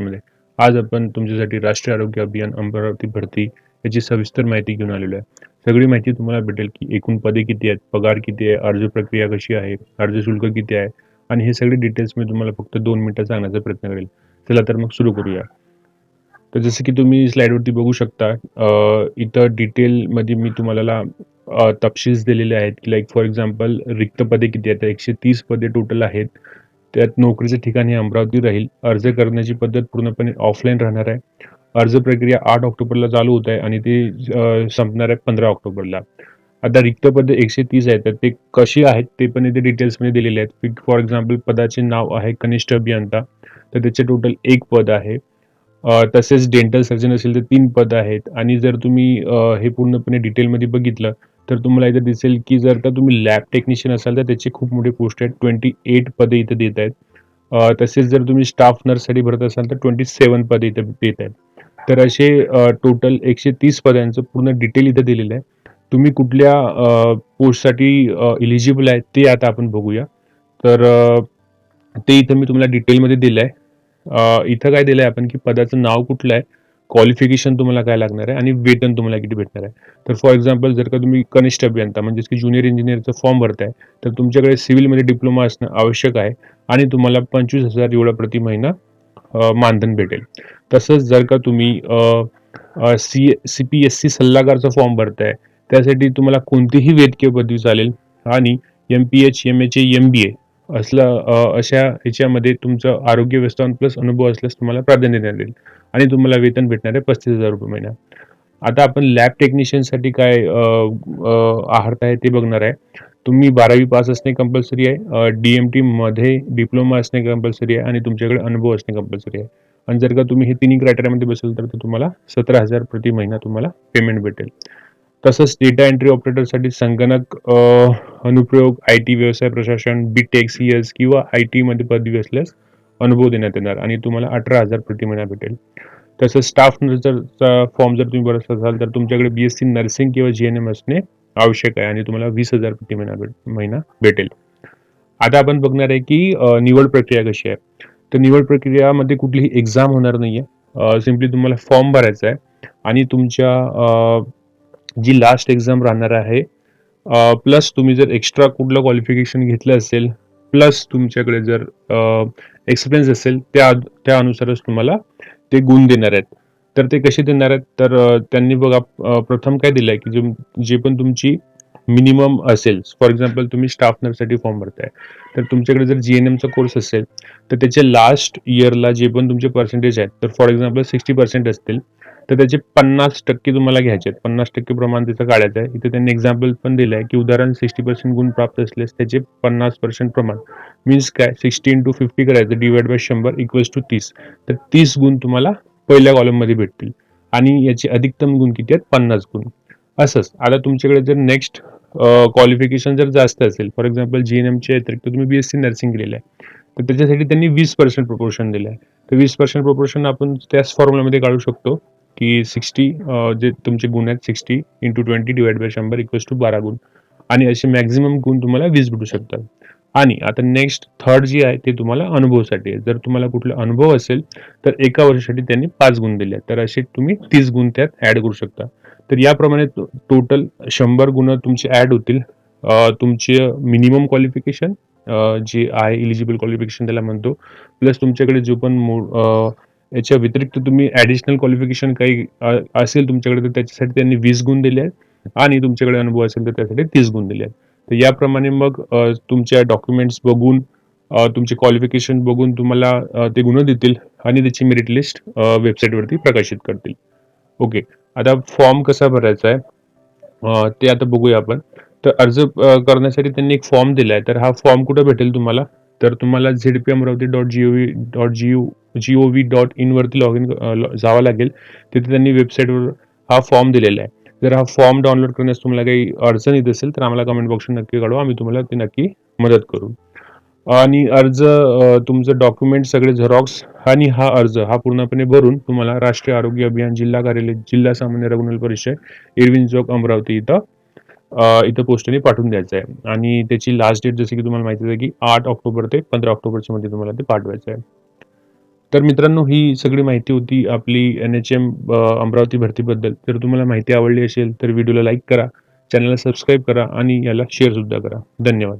पॉडकास्टमध्ये आज आपण तुमच्यासाठी राष्ट्रीय आरोग्य अभियान अमरावती भरती याची सविस्तर माहिती घेऊन आलेलो आहे. सगळी माहिती तुम्हाला भेटेल की एकूण पदे किती आहेत पगार किती आहे अर्ज प्रक्रिया कशी आहे अर्ज शुल्क किती आहे आणि हे सगळे डिटेल्स मी तुम्हाला फक्त दोन मिनिटात सांगण्याचा प्रयत्न करेल. चला तर मग सुरू करूया. तर जसं की तुम्ही स्लाईडवरती बघू शकता इथं डिटेलमध्ये मी तुम्हाला तपशील दिलेले आहेत की लाईक फॉर एक्झाम्पल रिक्त पदे किती आहेत एकशे तीस पदे टोटल आहेत. त्यात नोकरीचे ठिकाण हे अमरावती राहील. अर्ज करण्याची पद्धत पूर्णपणे ऑफलाईन राहणार आहे. अर्ज प्रक्रिया आठ ऑक्टोबरला चालू होत आहे आणि ती संपणार आहे पंधरा ऑक्टोबरला. आता रिक्त पदे एकशे तीस आहेत. तर ते कशी आहेत ते पण इथे डिटेल्समध्ये दिलेले आहेत. फॉर एक्झाम्पल पदाचे नाव आहे कनिष्ठ अभियंता. तर त्याचे टोटल एक पद आहे. तसेच डेंटल सर्जन असेल तर तीन पद आहेत. आणि जर तुम्ही हे पूर्णपणे डिटेलमध्ये बघितलं तर तुम्हाला इथे दिसेल की जर का तुम्ही लॅब टेक्निशियन असाल तर त्याचे खूप मोठे पोस्ट आहेत ट्वेंटी एट पदे इथे देत आहेत. तसेच जर तुम्ही स्टाफ नर्ससाठी भरत असाल तर ट्वेंटी सेवन पदे इथे देत आहेत. तर असे टोटल एकशे तीस पदांचं पूर्ण डिटेल इथे दिलेलं आहे. तुम्ही कुठल्या पोस्टसाठी इलिजिबल आहे ते आता आपण बघूया. तर ते इथं मी तुम्हाला डिटेलमध्ये दिलं आहे इथं काय दिलं आहे आपण की पदाचं नाव कुठलं आहे? क्वालिफिकेशन तुम्हाला काय लागणार आहे आणि वेतन तुम्हाला किती भेटणार आहे? तर फॉर एक्झाम्पल जर का तुम्ही कनिष्ठ अभियंता म्हणजेच की ज्युनियर इंजिनियरचं फॉर्म भरताय तर तुमच्याकडे सिव्हिलमध्ये डिप्लोमा असणं आवश्यक आहे आणि तुम्हाला पंचवीस हजार एवढा प्रति महिना मानधन भेटेल. तसंच जर का तुम्ही C C P S C सल्लागारचा form भरताय त्यासाठी तुम्हाला कोणतीही वैद्यकीय पदवी चालेल आणि M P H M H M B A असलं अशा ह्याच्यामध्ये तुमचं आरोग्य व्यवस्थापन प्लस अनुभव असल्यास तुम्हाला प्राधान्य देण्यात येईल. आणि तुम्हाला वेतन भेटणार आहे पस्तीस हजार रुपये महिना. आता आपण लॅब टेक्निशियनसाठी काय आहारत आहे ते बघणार आहे. तुम्ही बारावी पास असणे कंपल्सरी आहे. डी एम टीमध्ये डिप्लोमा असणे कंपल्सरी आहे आणि तुमच्याकडे अनुभव असणे कंपल्सरी आहे. आणि जर का तुम्ही हे तिन्ही क्रायटेरियामध्ये बसेल तर तुम्हाला सतरा हजार प्रति महिना तुम्हाला पेमेंट भेटेल. तसंच डेटा एंट्री ऑपरेटरसाठी संगणक अनुप्रयोग आय टी व्यवसाय प्रशासन बी टेक सी एस किंवा आय टीमध्ये पदवी असल्यास अनुभव देण्यात येणार आणि तुम्हाला अठरा हजार प्रति महिना भेटेल. तसंच स्टाफ नर्सचा फॉर्म जर तुम्ही भरत असाल तर तुमच्याकडे बी एस सी नर्सिंग किंवा जी एन एम असणे आवश्यक आहे आणि तुम्हाला वीस हजार प्रति महिना भेट महिना भेटेल. आता आपण बघणार आहे की निवड प्रक्रिया कशी आहे. तर निवड प्रक्रियामध्ये कुठलीही एक्झाम होणार नाही आहे सिम्पली तुम्हाला फॉर्म भरायचा आहे आणि तुमच्या जी लास्ट एक्झाम राहणार आहे प्लस तुम्ही जर एक्स्ट्रा कुठलं क्वालिफिकेशन घेतलं असेल प्लस तुमच्याकडे जर एक्सपिरियन्स असेल त्या त्यानुसारच तुम्हाला ते गुण देणार आहेत. तर ते कसे देणार आहेत? तर त्यांनी बघा प्रथम काय दिलं आहे की जे जे पण तुमची मिनिमम असेल. फॉर एक्झाम्पल तुम्ही स्टाफ नर्ससाठी फॉर्म भरताय. तर तुमच्याकडे जर जी एन एमचा कोर्स असेल तर त्याच्या लास्ट इयरला जे पण तुमचे पर्सेंटेज आहेत तर फॉर एक्झाम्पल सिक्स्टी पर्सेंट असतील. तर त्याचे पन्नास टक्के तुम्हाला घ्यायचे आहेत. पन्नास टक्के प्रमाण त्याचं काढायचं आहे. इथे त्यांनी एक्झाम्पल पण दिलं आहे की उदाहरण सिक्स्टी पर्सेंट गुण प्राप्त असल्यास त्याचे पन्नास पर्सेंट प्रमाण. मीन्स काय? सिक्स्टी इंटू फिफ्टी करायचं. डिवाइड बाय शंभर इक्वल्स टू तीस. तर तीस गुण तुम्हाला पहिल्या कॉलममध्ये भेटतील. आणि याचे अधिकतम गुण किती आहेत? पन्नास गुण. असंच. आता तुमच्याकडे जर नेक्स्ट क्वालिफिकेशन जर जास्त असेल फॉर एक्झाम्पल जी एन एमच्या व्यतिरिक्त तुम्ही बी एस सी नर्सिंग केलेलं आहे तर त्याच्यासाठी त्यांनी वीस पर्सेंट प्रोपोर्शन दिलं आहे तर वीस पर्सेंट प्रोपोर्शन आपण त्याच फॉर्म्युलामध्ये काढू शकतो की सिक्स्टी जे तुमचे गुण आहेत sixty into twenty divide by शंभर इक्वल्स टू बारा गुण. आणि असे मॅक्झिमम गुण तुम्हाला वीस भेटू शकतात. आणि आता नेक्स्ट थर्ड जी आहे ते तुम्हाला अनुभवासाठी आहे. जर तुम्हाला कुठला अनुभव असेल तर एका वर्षासाठी त्यांनी पाच गुण दिले आहेत. तर असे तुम्ही तीस गुण त्यात ॲड करू शकता. तर याप्रमाणे टोटल शंभर गुण तुमचे ॲड होतील. तुमचे मिनिमम क्वालिफिकेशन जे आहे इलिजिबल क्वालिफिकेशन त्याला म्हणतो. प्लस तुमच्याकडे जो पण मो याच्या व्यतिरिक्त तुम्ही ॲडिशनल क्वालिफिकेशन काही असेल तुमच्याकडे तर त्याच्यासाठी त्यांनी वीस गुण दिले आहेत. आणि तुमच्याकडे अनुभव असेल तर त्यासाठी तीस गुण दिले आहेत. तर याप्रमाणे मग तुमच्या डॉक्युमेंट्स बघून तुमचे क्वालिफिकेशन बघून तुम्हाला ते गुण देतील आणि त्याची मेरिट लिस्ट वेबसाईटवरती प्रकाशित करतील. ओके आता फॉर्म कसा भरायचा आहे? ते आता बघूया आपण. तर अर्ज करण्यासाठी त्यांनी एक फॉर्म दिला आहे तर हा फॉर्म कुठं भेटेल तुम्हाला? तर तुम्हाला Z P Amravati dot G O V dot G O G O V dot इनवरती log in जावं लागेल. तिथे त्यांनी वेबसाईटवर हा फॉर्म दिलेला आहे. जर हा फॉर्म डाउनलोड करण्यास तुम्हाला काही अडचण येत असेल तर आम्हाला कमेंट बॉक्सवर नक्की कळवा. आम्ही तुम्हाला ते नक्की मदत करू. आणि अर्ज तुमचं डॉक्युमेंट सगळे झेरॉक्स आणि हा अर्ज हा पूर्णपणे भरून तुम्हाला राष्ट्रीय आरोग्य अभियान जिल्हा कार्यालय जिल्हा सामान्य रघुनल परिषद इरविन चौक अमरावती इथं इथं पोस्टने पाठवून द्यायचं आहे. आणि त्याची लास्ट डेट जशी की तुम्हाला माहिती आहे की आठ ऑक्टोबर ते पंधरा ऑक्टोबरच्या मध्ये तुम्हाला ते पाठवायचं आहे. तर मित्रांनो ही सगळी माहिती होती आपली एन एच एम अमरावती भरतीबद्दल. जर तुम्हाला माहिती आवडली असेल तर व्हिडिओला लाईक करा चॅनलला सबस्क्राईब करा आणि याला शेअरसुद्धा करा. धन्यवाद.